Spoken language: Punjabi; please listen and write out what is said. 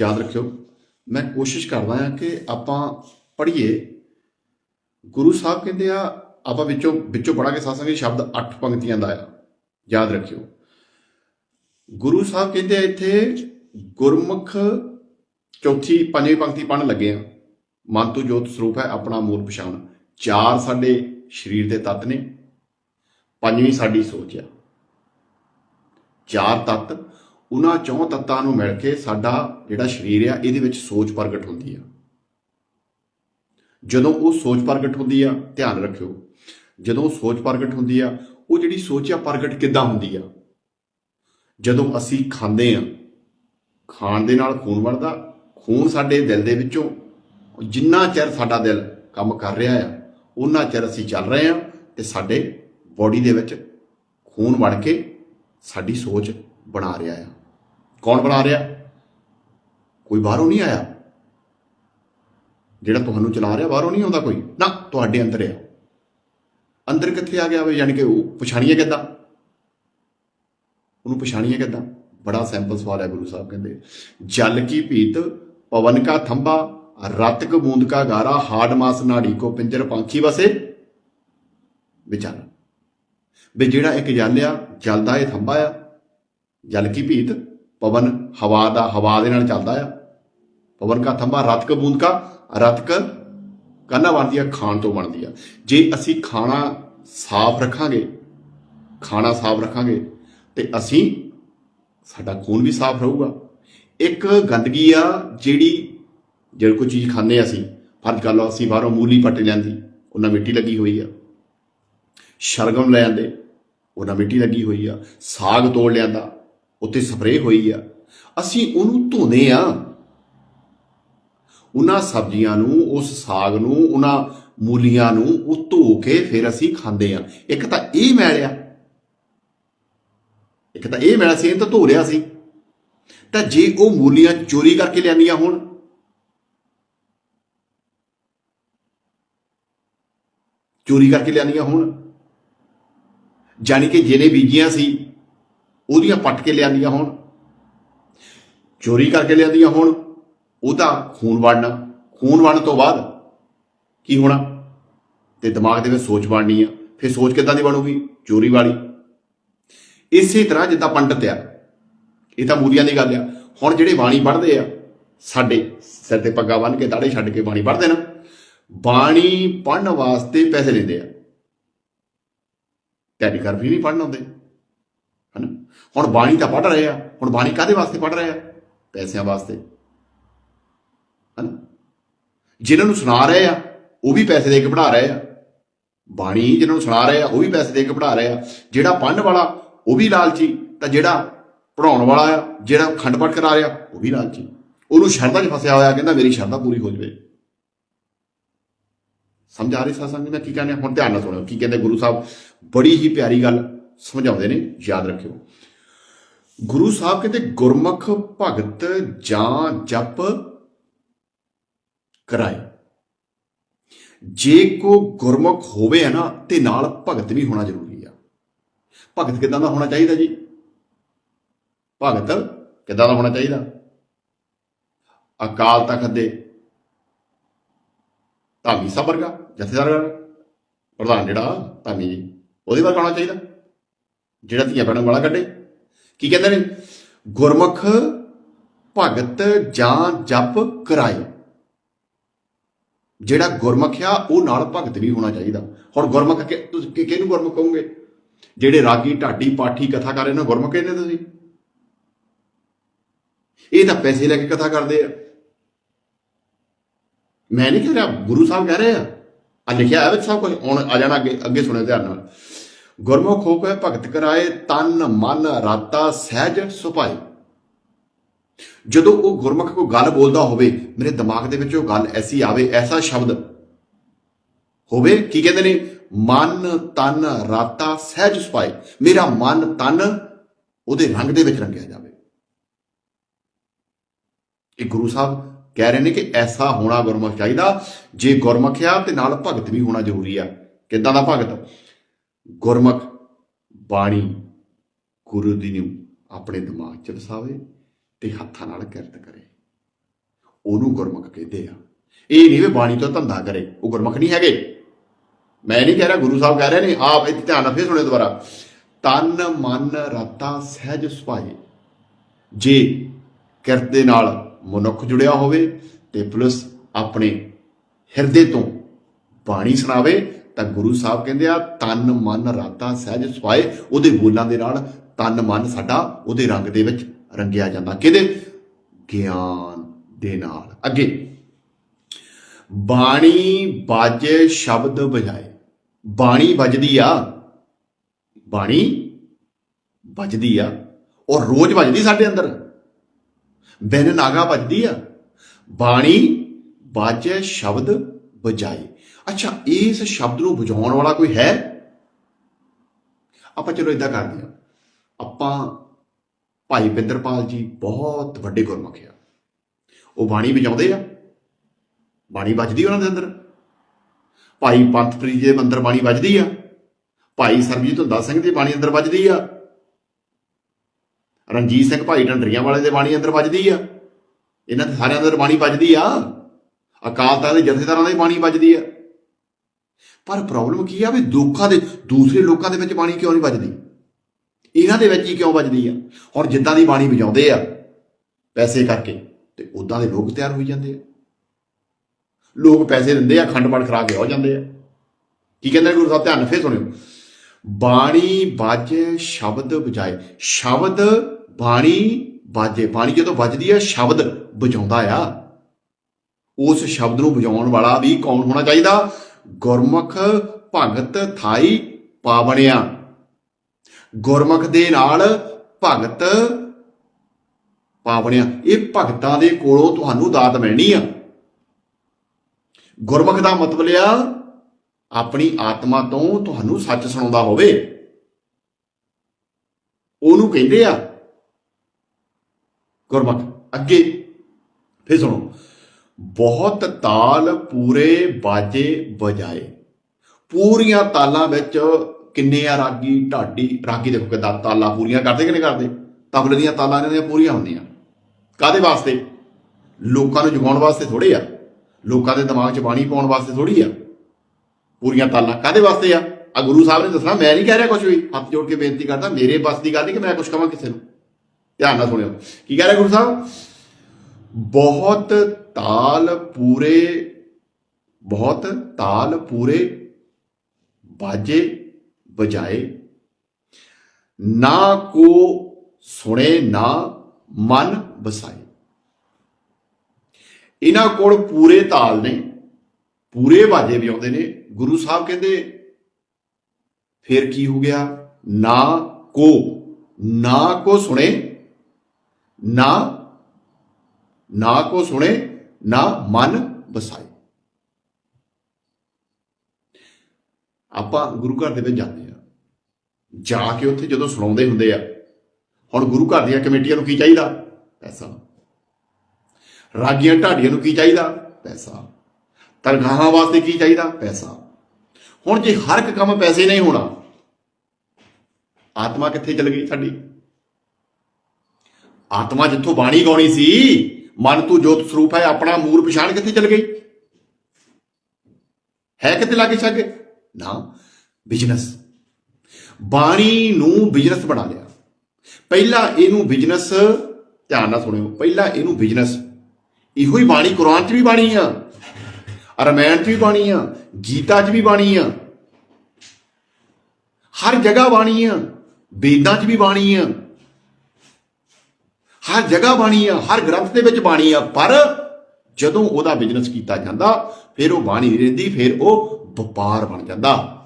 ਯਾਦ ਰੱਖਿਓ, ਮੈਂ ਕੋਸ਼ਿਸ਼ ਕਰਦਾ ਹਾਂ ਕਿ ਆਪਾਂ ਪੜ੍ਹੀਏ। ਗੁਰੂ ਸਾਹਿਬ ਕਹਿੰਦੇ ਆ, ਆਪਾਂ ਵਿੱਚੋਂ ਵਿੱਚੋਂ ਪੜਾਂਗੇ ਸਾਸਾਂਗੇ ਸ਼ਬਦ 8 ਪੰਕਤੀਆਂ ਦਾ ਆ। ਯਾਦ ਰੱਖਿਓ। ਗੁਰੂ ਸਾਹਿਬ ਕਹਿੰਦੇ ਆ ਇੱਥੇ, ਗੁਰਮੁਖ ਚੌਥੀ, ਪੰਜਵੀਂ ਪੰਕਤੀ ਪੜਨ ਲੱਗੇ ਆ। ਮਨ ਤੋਂ ਜੋਤ ਸਰੂਪ ਹੈ, ਆਪਣਾ ਮੂਲ ਪਛਾਣ। ਚਾਰ ਸਾਡੇ ਸਰੀਰ ਦੇ ਤੱਤ ਨੇ, ਪੰਜਵੀਂ ਸਾਡੀ ਸੋਚ ਆ। ਚਾਰ ਤੱਤ ਉਹਨਾਂ ਚੌਂ ਤੱਤਾਂ ਨੂੰ ਮਿਲ ਕੇ ਸਾਡਾ ਜਿਹੜਾ ਸਰੀਰ ਆ, ਇਹਦੇ ਵਿੱਚ ਸੋਚ ਪ੍ਰਗਟ ਹੁੰਦੀ ਆ। ਜਦੋਂ ਉਹ ਸੋਚ ਪ੍ਰਗਟ ਹੁੰਦੀ ਆ, ਧਿਆਨ ਰੱਖਿਓ। ਜਦੋਂ ਸੋਚ ਪ੍ਰਗਟ ਹੁੰਦੀ ਆ, ਉਹ ਜਿਹੜੀ ਸੋਚ ਆ, ਪ੍ਰਗਟ ਕਿੱਦਾਂ ਹੁੰਦੀ ਆ? ਜਦੋਂ ਅਸੀਂ ਖਾਂਦੇ ਆ, ਖਾਣ ਦੇ ਨਾਲ ਖੂਨ ਵੜਦਾ ਖੂਨ ਸਾਡੇ ਦਿਲ ਦੇ ਵਿੱਚੋਂ ਜਿੰਨਾ ਚਿਰ ਸਾਡਾ ਦਿਲ ਕੰਮ ਕਰ ਰਿਹਾ ਆ ਉਹਨਾਂ ਚਿਰ ਅਸੀਂ ਚੱਲ ਰਹੇ ਆ ਤੇ ਸਾਡੇ ਬੋਡੀ ਦੇ ਵਿੱਚ ਖੂਨ ਵੜ ਕੇ ਸਾਡੀ ਸੋਚ ਬਣਾ ਰਿਹਾ ਆ। ਕੌਣ ਬਣਾ ਰਿਹਾ? ਕੋਈ ਬਾਹਰੋਂ ਨਹੀਂ ਆਇਆ? ਜਿਹੜਾ ਤੁਹਾਨੂੰ ਚਲਾ ਰਿਹਾ, ਬਾਹਰੋਂ ਨਹੀਂ ਆਉਂਦਾ ਕੋਈ? ਨਾ, ਤੁਹਾਡੇ ਅੰਦਰ ਆ। ਅੰਦਰ ਕਿੱਥੇ ਆ ਗਿਆ ਵੇ? ਯਾਨੀ ਕਿ ਉਹ ਪਛਾਣੀਏ ਕਿੱਦਾਂ? ਉਹਨੂੰ ਪਛਾਣੀਏ ਕਿੱਦਾਂ? ਬੜਾ ਸਿੰਪਲ ਸਵਾਲ ਹੈ ਗੁਰੂ ਸਾਹਿਬ ਕਹਿੰਦੇ। ਜਲ ਕੀ ਭੀਤ, ਪਵਨ ਕਾ ਥੰਬਾ ਰਤ ਕ ਬੂੰਦ ਕਾ ਗਾਰਾ, ਹਾੜ ਮਾਸ ਨਾੜੀ ਕੋ ਪਿੰਜਰ ਪੰਖੀ ਵਸੇ। ਵਿਚਾਰਾ। ਵੀ ਜਿਹੜਾ ਇੱਕ ਜਲ ਆ, ਜਲ ਦਾ ਇਹ ਥੰਬਾ ਆ। ਜਲ ਕੀ ਭੀਤ? ਪਵਨ ਹਵਾ ਦਾ, ਹਵਾ ਦੇ ਨਾਲ ਚੱਲਦਾ ਆ। ਪਵਨ ਕਾ ਥੰਬਾ ਰਤ ਕ ਬੂੰਦ ਕਾ ਰਤ ਕ ਬਣਦੀ ਆ ਖਾਣ ਤੋਂ ਬਣਦੀ ਆ। ਜੇ ਅਸੀਂ ਖਾਣਾ ਸਾਫ਼ ਰੱਖਾਂਗੇ, ਖਾਣਾ ਸਾਫ਼ ਰੱਖਾਂਗੇ, ਤੇ ਅਸੀਂ, ਸਾਡਾ ਖੂਨ ਵੀ ਸਾਫ਼ ਰਹੂਗਾ। ਇੱਕ ਗੰਦਗੀ ਆ ਜਿਹੜੀ ਜਿਹੜੀ ਕੋਈ ਚੀਜ਼ ਖਾਂਦੇ ਅਸੀਂ ਫਰਜ਼ ਕਰ ਲਓ ਅਸੀਂ ਬਾਹਰੋਂ ਮੂਲੀ ਪੱਟ ਲਿਆਂਦੀ ਉਹਨਾਂ ਮਿੱਟੀ ਲੱਗੀ ਹੋਈ ਆ। ਸ਼ਲਗਮ ਲੈ ਆਂਦੇ, ਉਹਨਾਂ ਮਿੱਟੀ ਲੱਗੀ ਹੋਈ ਆ। ਸਾਗ ਤੋੜ ਲਿਆਂਦਾ ਉੱਤੇ ਸਪਰੇਅ ਹੋਈ ਆ। ਅਸੀਂ ਉਹਨੂੰ ਧੋਨੇ ਆ। ਉਹਨਾਂ ਸਬਜ਼ੀਆਂ ਨੂੰ, ਉਸ ਸਾਗ ਨੂੰ, ਉਹਨਾਂ ਮੂਲੀਆਂ ਨੂੰ ਉਹ ਧੋ ਕੇ ਫਿਰ ਅਸੀਂ ਖਾਂਦੇ ਆ। ਇੱਕ ਤਾਂ ਇਹ ਮੈਲ ਇੱਕ ਤਾਂ ਇਹ ਮੈਲ ਸੀ ਇਹ ਤਾਂ ਧੋ ਰਿਆ ਸੀ। ਤਾਂ ਜੇ ਉਹ ਮੂਲੀਆਂ ਚੋਰੀ ਕਰਕੇ ਲਿਆਂਦੀਆਂ ਹੋਣ, ਚੋਰੀ ਕਰਕੇ ਲਿਆਂਦੀਆਂ ਹੋਣ ਜਾਨੀ ਕਿ ਜਿਹਨੇ ਬੀਜੀਆਂ ਸੀ ਉਹਦੀਆਂ ਪੱਟ ਕੇ ਲਿਆਂਦੀਆਂ ਹੋਣ, ਚੋਰੀ ਕਰਕੇ ਲਿਆਂਦੀਆਂ ਹੋਣ ਉਹਦਾ ਖੂਨ ਵੜਨਾ ਖੂਨ ਵੜਨ ਤੋਂ ਬਾਅਦ ਕੀ ਹੋਣਾ? ਤੇ ਦਿਮਾਗ ਦੇ ਵਿੱਚ ਸੋਚ ਬਣਨੀ ਆ। ਫਿਰ ਸੋਚ ਕਿੱਦਾਂ ਦੀ ਬਣੂਗੀ? ਚੋਰੀ ਵਾਲੀ। ਇਸੇ ਤਰ੍ਹਾਂ ਜਿੱਦਾਂ ਪੰਡਤ ਆ, ਇਹ ਤਾਂ ਮੂਲੀਆਂ ਦੀ ਗੱਲ ਆ। ਹੁਣ ਜਿਹੜੇ ਬਾਣੀ ਪੜ੍ਹਦੇ ਆ, ਸਾਡੇ ਸਿਰ ਤੇ ਪੱਗਾ ਬੰਨ ਕੇ ਦਾੜੇ ਛੱਡ ਕੇ ਬਾਣੀ ਪੜ੍ਹਦੇ ਨਾ, ਬਾਣੀ ਪੜ੍ਹਨ ਵਾਸਤੇ ਪੈਸੇ ਲੈਂਦੇ ਆ। ਤਿਆਰੀ ਕਰ ਵੀ ਨਹੀਂ ਪੜ੍ਹਨ ਆਉਂਦੇ। ਹਨਾ? ਹੁਣ ਬਾਣੀ ਤਾਂ ਪੜ੍ਹ ਰਹੇ ਆ। ਹੁਣ ਬਾਣੀ ਕਾਦੇ ਵਾਸਤੇ ਪੜ੍ਹ ਰਹੇ ਆ? ਪੈਸਿਆਂ ਵਾਸਤੇ। ਹਨਾ? ਜਿਨ੍ਹਾਂ ਨੂੰ ਸੁਣਾ ਰਹੇ ਆ, ਉਹ ਵੀ ਪੈਸੇ ਦੇ ਕੇ ਪੜ੍ਹਾ ਰਹੇ ਆ। ਬਾਣੀ ਜਿਹਨਾਂ ਨੂੰ ਸੁਣਾ ਰਹੇ ਆ, ਉਹ ਵੀ ਪੈਸੇ ਦੇ ਕੇ ਪੜ੍ਹਾ ਰਹੇ ਆ। ਜਿਹੜਾ ਪੜ੍ਹਨ ਵਾਲਾ, ਉਹ ਵੀ ਲਾਲਚੀ। ਤਾਂ ਜਿਹੜਾ ਪੜਾਉਣ ਵਾਲਾ ਆ, ਜਿਹੜਾ ਖੰਡ ਪਾਠ ਕਰਾ ਰਿਹਾ, ਉਹ ਵੀ ਲਾਲਚੀ। ਉਹਨੂੰ ਸ਼ਰਧਾ 'ਚ ਫਸਿਆ ਹੋਇਆ, ਕਹਿੰਦਾ ਮੇਰੀ ਸ਼ਰਧਾ ਪੂਰੀ ਹੋ ਜਵੇ। ਸਮਝਾ ਰਹੇ ਰਹੀ ਸਾਸੰਗ ਮੈਂ ਕੀ ਕਹਿੰਦੇ, ਹੁਣ ਧਿਆਨ ਨਾਲ ਸੁਣੋ, ਕੀ ਕਹਿੰਦੇ ਗੁਰੂ ਸਾਹਿਬ? ਬੜੀ ਹੀ ਪਿਆਰੀ ਗੱਲ। ਸਮਝਾਉਂਦੇ ਨੇ, ਯਾਦ ਰੱਖਿਓ। ਗੁਰੂ ਸਾਹਿਬ ਕਹਿੰਦੇ, ਗੁਰਮੁਖ ਭਗਤ ਜਾਂ ਜਪ ਕਰਾਏ। ਜੇ ਕੋ ਗੁਰਮੁਖ ਹੋਵੇ ਹੈ ਨਾ, ਤੇ ਨਾਲ ਭਗਤ ਵੀ ਹੋਣਾ ਜ਼ਰੂਰੀ ਆ। ਭਗਤ ਕਿਦਾਂ ਦਾ ਹੋਣਾ ਚਾਹੀਦਾ ਜੀ? ਭਗਤ ਕਿਦਾਂ ਦਾ ਹੋਣਾ ਚਾਹੀਦਾ? ਅਕਾਲ ਤਖਤ ਦੇ ਧਾਮੀ ਸਾਹਿਬ ਵਰਗਾ, ਜਥੇਦਾਰ ਪ੍ਰਧਾਨ ਜਿਹੜਾ ਧਾਮੀ ਜੀ, ਉਹਦੇ ਵਰਗਾ ਹੋਣਾ ਚਾਹੀਦਾ? ਜਿਹੜਾ ਧੀਆਂ ਭੈਣਾਂ ਵਾਲਾ ਕੱਢੇ। ਕੀ ਕਹਿੰਦੇ ਨੇ? ਗੁਰਮੁਖ ਭਗਤ ਜਾਂ ਜਪ ਕਰਾਏ। ਜਿਹੜਾ ਗੁਰਮੁਖ ਆ, ਉਹ ਨਾਲ ਭਗਤ ਵੀ ਹੋਣਾ ਚਾਹੀਦਾ। ਹੁਣ ਗੁਰਮੁਖ ਤੁਸੀਂ ਕਿਹਨੂੰ ਗੁਰਮੁਖ ਕਹੋਗੇ? ਜਿਹੜੇ ਰਾਗੀ, ਢਾਡੀ, ਪਾਠੀ, ਕਥਾ ਕਰ ਰਹੇ ਨੇ ਗੁਰਮੁਖ ਕਹਿੰਦੇ ਤੁਸੀਂ? ਇਹ ਤਾਂ ਪੈਸੇ ਲੈ ਕੇ ਕਥਾ ਕਰਦੇ ਆ। ਮੈਂ ਨਹੀਂ ਕਹਿ ਰਿਹਾ, ਗੁਰੂ ਸਾਹਿਬ ਕਹਿ ਰਹੇ ਆ। ਆ ਲਿਖਿਆ ਹੈ ਵਿੱਚ ਸਭ ਕੁਝ। ਹੁਣ ਆ ਜਾਣਾ ਅੱਗੇ ਅੱਗੇ ਸੁਣਿਆ ਧਿਆਨ ਨਾਲ। ਗੁਰਮੁਖ ਹੋ ਕੇ ਭਗਤ ਕਰਾਏ ਤਨ, ਮਨ, ਰਾਤਾ, ਸਹਿਜ, ਸੁਭਾਈ। ਜਦੋਂ ਉਹ ਗੁਰਮੁਖ ਕੋਈ ਗੱਲ ਬੋਲਦਾ ਹੋਵੇ, ਮੇਰੇ ਦਿਮਾਗ ਦੇ ਵਿੱਚ ਉਹ ਗੱਲ ਐਸੀ ਆਵੇ, ਐਸਾ ਸ਼ਬਦ ਹੋਵੇ, ਕੀ ਕਹਿੰਦੇ ਨੇ? ਮਨ, ਤਨ, ਰਾਤਾ, ਸਹਿਜ, ਸੁਭਾਈ। ਮੇਰਾ ਮਨ, ਤਨ ਉਹਦੇ ਰੰਗ ਦੇ ਵਿੱਚ ਰੰਗਿਆ ਜਾਵੇ। ਇਹ ਗੁਰੂ ਸਾਹਿਬ ਕਹਿ ਰਹੇ ਨੇ ਕਿ ਐਸਾ ਹੋਣਾ ਗੁਰਮੁਖ ਚਾਹੀਦਾ। ਜੇ ਗੁਰਮੁਖ ਆ ਤੇ ਨਾਲ ਭਗਤ ਵੀ ਹੋਣਾ ਜ਼ਰੂਰੀ ਆ। ਕਿੱਦਾਂ ਦਾ ਭਗਤ? ਗੁਰਮੁਖ ਬਾਣੀ ਗੁਰੂ ਦੀ ਨੂੰ ਆਪਣੇ ਦਿਮਾਗ 'ਚ ਵਸਾਵੇ ਤੇ ਹੱਥਾਂ ਨਾਲ ਕਿਰਤ ਕਰੇ। ਉਹਨੂੰ ਗੁਰਮੁਖ ਕਹਿੰਦੇ ਆ। ਇਹ ਨਹੀਂ ਵੀ ਬਾਣੀ ਤੋਂ ਧੰਦਾ ਕਰੇ, ਉਹ ਗੁਰਮੁਖ ਨਹੀਂ ਹੈਗੇ। ਮੈਂ ਨਹੀਂ ਕਹਿ ਰਿਹਾ, ਗੁਰੂ ਸਾਹਿਬ ਕਹਿ ਰਹੇ ਨੇ, ਆਪ ਇੱਥੇ ਧਿਆਨ ਨਾਲ ਫੇਰ ਸੁਣਿਓ ਦੁਬਾਰਾ। ਤਨ, ਮਨ, ਰਤਾ ਸਹਿਜ ਸੁਭਾਏ। ਜੇ ਕਿਰਤ ਦੇ ਨਾਲ ਮਨੁੱਖ ਜੁੜਿਆ ਹੋਵੇ ਤੇ ਪਲੱਸ ਆਪਣੇ ਹਿਰਦੇ ਤੋਂ ਬਾਣੀ ਸੁਣਾਵੇ ਤਾਂ ਗੁਰੂ ਸਾਹਿਬ ਕਹਿੰਦੇ ਆ, ਤਨ, ਮਨ, ਰਾਤਾ, ਸਹਿਜ ਸੁਭਾਏ ਉਹਦੇ ਬੋਲਾਂ ਦੇ ਨਾਲ ਤਨ, ਮਨ ਸਾਡਾ ਉਹਦੇ ਰੰਗ ਦੇ ਵਿੱਚ ਰੰਗਿਆ ਜਾਂਦਾ। ਕਿਹਦੇ? ਗਿਆਨ ਦੇ ਨਾਲ। ਅੱਗੇ। ਬਾਣੀ ਬਾਜੇ ਸ਼ਬਦ ਬਜਾਏ ਬਾਣੀ ਵੱਜਦੀ ਆ। ਬਾਣੀ ਵੱਜਦੀ ਆ। ਔਰ ਰੋਜ਼ ਵੱਜਦੀ ਸਾਡੇ ਅੰਦਰ। ਬਿਨ ਨਾਗਾ ਵੱਜਦੀ ਆ। ਬਾਣੀ ਬਾਜੇ ਸ਼ਬਦ ਬਜਾਏ ਅੱਛਾ, ਇਸ ਸ਼ਬਦ ਨੂੰ ਵਜਾਉਣ ਵਾਲਾ ਕੋਈ ਹੈ? ਆਪਾਂ ਚਲੋ ਇਦਾਂ ਕਰਦੇ ਹਾਂ। ਆਪਾਂ ਭਾਈ ਬਿੰਦਰਪਾਲ ਜੀ ਬਹੁਤ ਵੱਡੇ ਗੁਰਮੁਖ ਆ। ਉਹ ਬਾਣੀ ਵਜਾਉਂਦੇ ਆ। ਬਾਣੀ ਵੱਜਦੀ ਉਹਨਾਂ ਦੇ ਅੰਦਰ। ਭਾਈ ਪੰਥਪ੍ਰੀਤ ਜੀ ਦੇ ਅੰਦਰ ਬਾਣੀ ਵੱਜਦੀ ਆ। ਭਾਈ ਸਰਬਜੀਤ ਹੁੰਦਾ ਸਿੰਘ ਦੀ ਬਾਣੀ ਅੰਦਰ ਵੱਜਦੀ ਆ। ਰਣਜੀਤ ਸਿੰਘ ਭਾਈ ਢੰਡਰੀਆਂ ਵਾਲੇ ਦੇ ਬਾਣੀ ਅੰਦਰ ਵੱਜਦੀ ਆ। ਇਹਨਾਂ ਦੇ ਸਾਰਿਆਂ ਅੰਦਰ ਬਾਣੀ ਵੱਜਦੀ ਆ। ਅਕਾਲ ਤਖਤ ਦੇ ਜਥੇਦਾਰਾਂ ਦੀ ਬਾਣੀ ਵੱਜਦੀ ਆ। ਪਰ ਪ੍ਰੋਬਲਮ ਕੀ ਆ ਵੀ ਲੋਕਾਂ ਦੇ, ਦੂਸਰੇ ਲੋਕਾਂ ਦੇ ਵਿੱਚ ਬਾਣੀ ਕਿਉਂ ਨਹੀਂ ਵੱਜਦੀ? ਇਹਨਾਂ ਦੇ ਵਿੱਚ ਹੀ ਕਿਉਂ ਵੱਜਦੀ ਆ? ਔਰ ਜਿੱਦਾਂ ਦੀ ਬਾਣੀ ਵਜਾਉਂਦੇ ਆ, ਪੈਸੇ ਕਰਕੇ, ਤੇ ਉਦਾਂ ਦੇ ਲੋਕ ਤਿਆਰ ਹੋਈ ਜਾਂਦੇ ਆ। ਲੋਕ ਪੈਸੇ ਦਿੰਦੇ ਆ, ਖੰਡ ਪਾਠ ਖਰਾ ਕੇ ਹੋ ਜਾਂਦੇ ਆ। ਕੀ ਕਹਿੰਦੇ ਗੁਰੂ ਸਾਹਿਬ, ਧਿਆਨ ਨਾਲ ਫੇਰ ਸੁਣਿਓ। ਬਾਣੀ ਬਾਜੇ ਸ਼ਬਦ ਬਜਾਏ ਸ਼ਬਦ ਬਾਣੀ ਬਾਜੇ ਬਾਣੀ ਜਦੋਂ ਵੱਜਦੀ ਆ, ਸ਼ਬਦ ਵਜਾਉਂਦਾ ਆ। ਉਸ ਸ਼ਬਦ ਨੂੰ ਵਜਾਉਣ ਵਾਲਾ ਵੀ ਕੌਣ ਹੋਣਾ ਚਾਹੀਦਾ? ਗੁਰਮੁਖ ਭਗਤ ਥਾਈ ਪਾਵਣਿਆ। ਗੁਰਮੁਖ ਦੇ ਨਾਲ ਭਗਤ ਪਾਵਣਿਆ। ਇਹ ਭਗਤਾਂ ਦੇ ਕੋਲੋਂ ਤੁਹਾਨੂੰ ਦਾਤ ਮਿਲਣੀ ਆ। ਗੁਰਮੁਖ ਦਾ ਮਤਲਬ ਆ, ਆਪਣੀ ਆਤਮਾ ਤੋਂ ਤੁਹਾਨੂੰ ਸੱਚ ਸੁਣਾਉਂਦਾ ਹੋਵੇ। ਉਹਨੂੰ ਕਹਿੰਦੇ ਆ, ਗੁਰਮੁਖ, ਅੱਗੇ। ਫੇਰ ਸੁਣੋ। ਬਹੁਤ ਤਾਲ ਪੂਰੇ ਬਾਜੇ ਵਜਾਏ। ਪੂਰੀਆਂ ਤਾਲਾਂ ਵਿੱਚ ਕਿੰਨੇ ਆ ਰਾਗੀ ਢਾਡੀ? ਰਾਗੀ ਦੇਖੋ ਕਿਦਾਂ ਤਾਲਾਂ ਪੂਰੀਆਂ ਕਰਦੇ ਕਿ ਨਹੀਂ ਕਰਦੇ? ਤਬਲੇ ਦੀਆਂ ਤਾਲਾਂ ਇਹਨਾਂ ਦੀਆਂ ਪੂਰੀਆਂ ਹੁੰਦੀਆਂ। ਕਾਦੇ ਵਾਸਤੇ? ਲੋਕਾਂ ਨੂੰ ਜਗਾਉਣ ਵਾਸਤੇ ਥੋੜੇ ਆ। ਲੋਕਾਂ ਦੇ ਦਿਮਾਗ 'ਚ ਬਾਣੀ ਪਾਉਣ ਵਾਸਤੇ ਥੋੜੀ ਆ। ਪੂਰੀਆਂ ਤਾਲਾਂ ਕਾਦੇ ਵਾਸਤੇ ਆ? ਆ ਗੁਰੂ ਸਾਹਿਬ ਨੇ ਦੱਸਣਾ, ਮੈਂ ਨਹੀਂ ਕਹਿ ਰਿਹਾ ਕੁਝ ਵੀ। ਹੱਥ ਜੋੜ ਕੇ ਬੇਨਤੀ ਕਰਦਾ, ਮੇਰੇ ਬਸ ਦੀ ਗੱਲ ਨਹੀਂ ਕਿ ਮੈਂ ਕੁਝ ਕਹਾਂ ਕਿਸੇ ਨੂੰ। ਧਿਆਨ ਨਾਲ ਸੁਣਿਓ। ਕੀ ਕਹਿ ਰਿਹਾ ਗੁਰੂ ਸਾਹਿਬ? ਬਹੁਤ ਤਾਲ ਪੂਰੇ, ਬਹੁਤ ਤਾਲ ਪੂਰੇ ਬਾਜੇ ਬਜਾਏ ਨਾ ਕੋ ਸੁਣੇ, ਨਾ ਮਨ ਬਸਾਏ ਇਹਨਾਂ ਕੋਲ ਪੂਰੇ ਤਾਲ ਨੇ, ਪੂਰੇ ਬਾਜੇ ਵੀ ਆਉਂਦੇ ਨੇ। ਗੁਰੂ ਸਾਹਿਬ ਕਹਿੰਦੇ, ਫਿਰ ਕੀ ਹੋ ਗਿਆ? ਨਾ ਕੋ ਨਾ ਕੋ ਸੁਣੇ, ਨਾ ਨਾ ਕੋ ਸੁਣੇ, ਨਾ ਮਨ ਵਸਾਏ। ਆਪਾਂ ਗੁਰੂ ਘਰ ਦੇ ਵਿੱਚ ਜਾਂਦੇ ਆ ਜਾ ਕੇ ਉੱਥੇ ਜਦੋਂ ਸੁਣਾਉਂਦੇ ਹੁੰਦੇ ਆ, ਹੁਣ ਗੁਰੂ ਘਰ ਦੀਆਂ ਕਮੇਟੀਆਂ ਨੂੰ ਕੀ ਚਾਹੀਦਾ? ਪੈਸਾ। ਰਾਗੀਆਂ ਢਾਡੀਆਂ ਨੂੰ ਕੀ ਚਾਹੀਦਾ? ਪੈਸਾ। ਤਨਖਾਹਾਂ ਵਾਸਤੇ ਕੀ ਚਾਹੀਦਾ? ਪੈਸਾ। ਹੁਣ ਜੇ ਹਰ ਇੱਕ ਕੰਮ ਪੈਸੇ ਨਹੀਂ ਹੋਣਾ, ਆਤਮਾ ਕਿੱਥੇ ਚਲ ਗਈ ਸਾਡੀ? ਆਤਮਾ ਜਿੱਥੋਂ ਬਾਣੀ ਗਾਉਣੀ ਸੀ ਮਨ ਤੂੰ ਜੋਤ ਸਰੂਪ ਹੈ, ਆਪਣਾ ਮੂਰ ਪਛਾਣ ਕਿੱਥੇ ਚਲ ਗਈ? ਹੈ ਕਿੱਥੇ ਲਾਗੇ ਛੱਗੇ? ਨਾ ਬਿਜ਼ਨਸ ਬਾਣੀ ਨੂੰ ਬਿਜ਼ਨਸ ਬਣਾ ਲਿਆ। ਪਹਿਲਾਂ ਇਹਨੂੰ ਬਿਜ਼ਨਸ ਧਿਆਨ ਨਾਲ ਸੁਣਿਓ, ਪਹਿਲਾਂ ਇਹਨੂੰ ਬਿਜ਼ਨਸ ਇਹੋ ਹੀ ਬਾਣੀ ਕੁਰਾਨ 'ਚ ਵੀ ਬਾਣੀ ਆ ਰਮਾਇਣ 'ਚ ਵੀ ਬਾਣੀ ਆ, ਗੀਤਾ 'ਚ ਵੀ ਬਾਣੀ ਆ। ਹਰ ਜਗ੍ਹਾ ਬਾਣੀ ਆ, ਵੇਦਾਂ 'ਚ ਵੀ ਬਾਣੀ ਆ। ਹਰ ਜਗ੍ਹਾ ਬਾਣੀ ਆ, ਹਰ ਗ੍ਰੰਥ ਦੇ ਵਿੱਚ ਬਾਣੀ ਆ, ਪਰ ਜਦੋਂ ਉਹਦਾ ਬਿਜ਼ਨਸ ਕੀਤਾ ਜਾਂਦਾ, ਫਿਰ ਉਹ ਬਾਣੀ ਨਹੀਂ ਰਹਿੰਦੀ, ਫਿਰ ਉਹ ਵਪਾਰ ਬਣ ਜਾਂਦਾ।